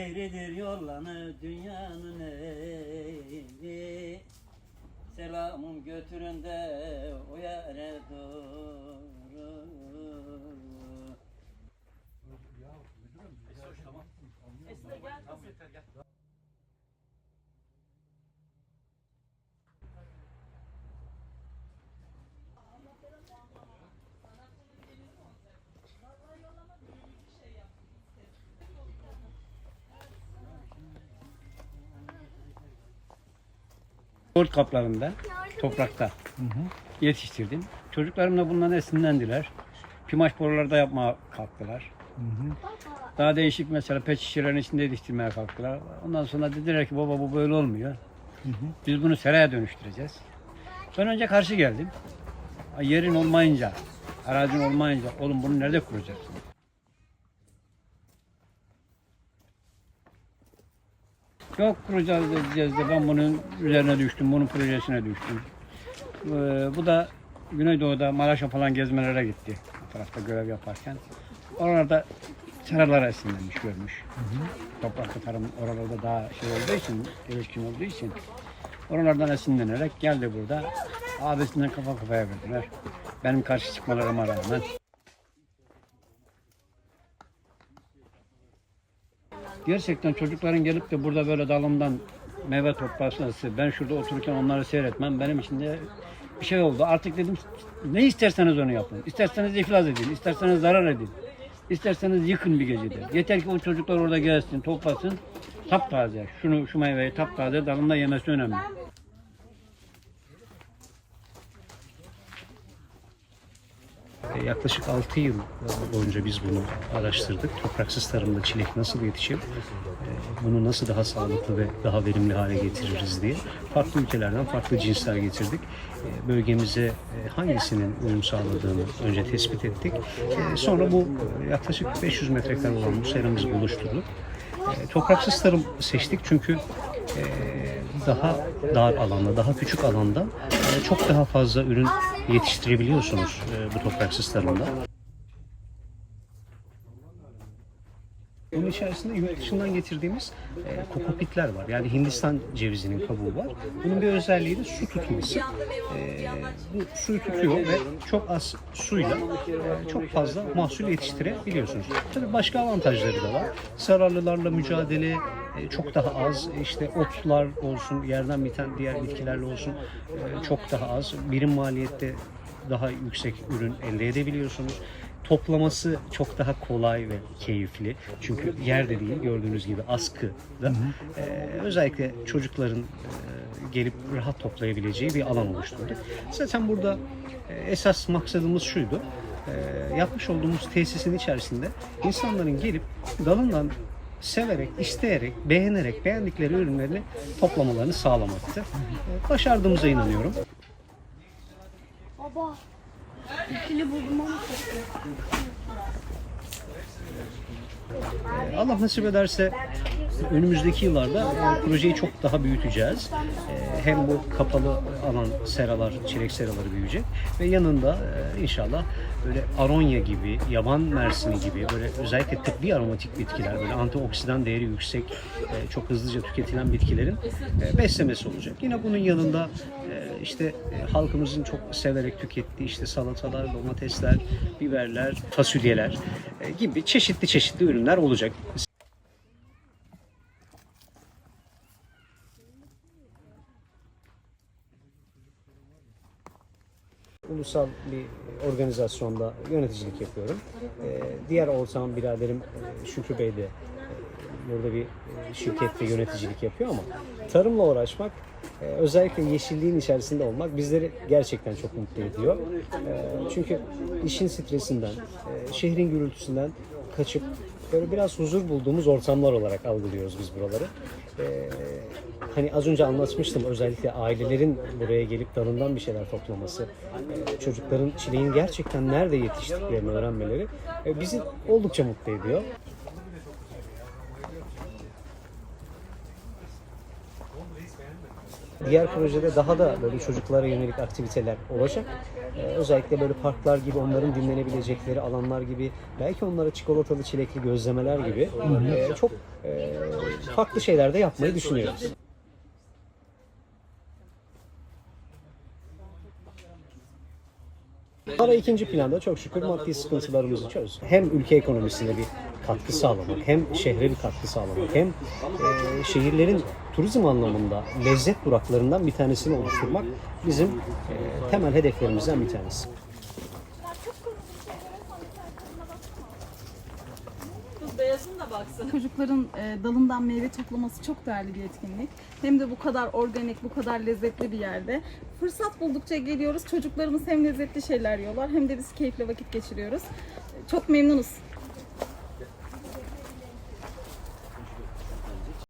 Eğridir yollanı dünyanın eğri Selamım götürün de Yoğurt kaplarında, toprakta yetiştirdim. Çocuklarım da bundan esinlendiler. Pimaş borularda yapmaya kalktılar. Daha değişik mesela pet şişelerin içinde yetiştirmeye kalktılar. Ondan sonra dediler ki baba bu böyle olmuyor. Biz bunu seraya dönüştüreceğiz. Ben önce karşı geldim. Yerin olmayınca, aracın olmayınca oğlum bunu nerede kuracaksın? Yok kuracağız diyeceğiz de ben bunun üzerine düştüm, bunun projesine düştüm. Ee, bu da Güneydoğu'da Maraş'a falan gezmelere gitti. O tarafta görev yaparken. Oralarda seralar esinlenmiş, görmüş. Topraklı tarım oralarda daha şey olduğu için, gelişkin olduğu için oralardan esinlenerek geldi burada. Abisinden kafa kafaya verdiler. Benim karşı çıkmalarıma rağmen. Gerçekten çocukların gelip de burada böyle dalımdan meyve toplarsa ben şurada otururken onları seyretmem benim için de bir şey oldu. Artık dedim ne isterseniz onu yapın. İsterseniz iflas edin, isterseniz zarar edin. İsterseniz yıkın bir gecede. Yeter ki o çocuklar orada gelsin, toplasın. Taptaze. Şunu şu meyveyi taptaze dalında yemesi önemli. Yaklaşık 6 yıl boyunca biz bunu araştırdık. Topraksız tarımda çilek nasıl yetişir, e, bunu nasıl daha sağlıklı ve daha verimli hale getiririz diye farklı ülkelerden farklı cinsler getirdik. E, Bölgemize e, hangisinin uyum sağladığını önce tespit ettik. E, Sonra bu e, yaklaşık 500 metrekare olan bu seramızı buluşturduk. E, Topraksız tarım seçtik çünkü e, daha dar alanda, daha küçük alanda e, çok daha fazla ürün yetiştirebiliyorsunuz e, bu topraksız tarımda. Bunun içerisinde yurt dışından getirdiğimiz e, kokopitler var. Yani Hindistan cevizinin kabuğu var. Bunun bir özelliği de su tutması. E, bu suyu tutuyor ve çok az suyla e, çok fazla mahsul yetiştirebiliyorsunuz. Tabii başka avantajları da var. Zararlılarla mücadele e, çok daha az. İşte otlar olsun, yerden biten diğer bitkilerle olsun e, çok daha az. Birim maliyette daha yüksek ürün elde edebiliyorsunuz. Toplaması çok daha kolay ve keyifli. Çünkü yerde değil gördüğünüz gibi askıda. Ee, özellikle çocukların e, gelip rahat toplayabileceği bir alan oluşturduk. Zaten burada e, esas maksadımız şuydu. E, yapmış olduğumuz tesisin içerisinde insanların gelip dalından severek, isteyerek, beğenerek, beğendikleri ürünlerini toplamalarını sağlamaktı. E, Başardığımıza inanıyorum. Baba. İkili buldum Allah nasip ederse önümüzdeki yıllarda projeyi çok daha büyüteceğiz. E, Hem bu kapalı alan seralar, çilek seraları büyüyecek ve yanında e, inşallah böyle aronya gibi, yaban mersini gibi böyle özellikle tıbbi aromatik bitkiler, böyle antioksidan değeri yüksek, e, çok hızlıca tüketilen bitkilerin e, beslemesi olacak. Yine bunun yanında işte halkımızın çok severek tükettiği işte salatalar, domatesler, biberler, fasulyeler gibi çeşitli çeşitli ürünler olacak. Ulusal bir organizasyonda yöneticilik yapıyorum. Ee, diğer ortağım biraderim e, Şükrü Bey de e, burada bir e, şirkette yöneticilik yapıyor ama tarımla uğraşmak e, özellikle yeşilliğin içerisinde olmak bizleri gerçekten çok mutlu ediyor. E, Çünkü işin stresinden, e, şehrin gürültüsünden kaçıp böyle biraz huzur bulduğumuz ortamlar olarak algılıyoruz biz buraları hani az önce anlatmıştım özellikle ailelerin buraya gelip dalından bir şeyler toplaması, ee, çocukların çileğin gerçekten nerede yetiştiklerini öğrenmeleri e, bizi oldukça mutlu ediyor. Diğer projede daha da böyle çocuklara yönelik aktiviteler olacak. Ee, özellikle böyle parklar gibi onların dinlenebilecekleri alanlar gibi belki onlara çikolatalı çilekli gözlemeler gibi e, çok e, farklı şeyler de yapmayı düşünüyoruz. Para ikinci planda çok şükür maddi sıkıntılarımızı çözdü. Hem ülke ekonomisine bir katkı sağlamak, hem şehre bir katkı sağlamak, hem e, şehirlerin turizm anlamında lezzet duraklarından bir tanesini oluşturmak bizim e, temel hedeflerimizden bir tanesi. Çocukların e, dalından meyve toplaması çok değerli bir etkinlik. Hem de bu kadar organik, bu kadar lezzetli bir yerde. Fırsat buldukça geliyoruz. Çocuklarımız hem lezzetli şeyler yiyorlar hem de biz keyifli vakit geçiriyoruz. Çok memnunuz.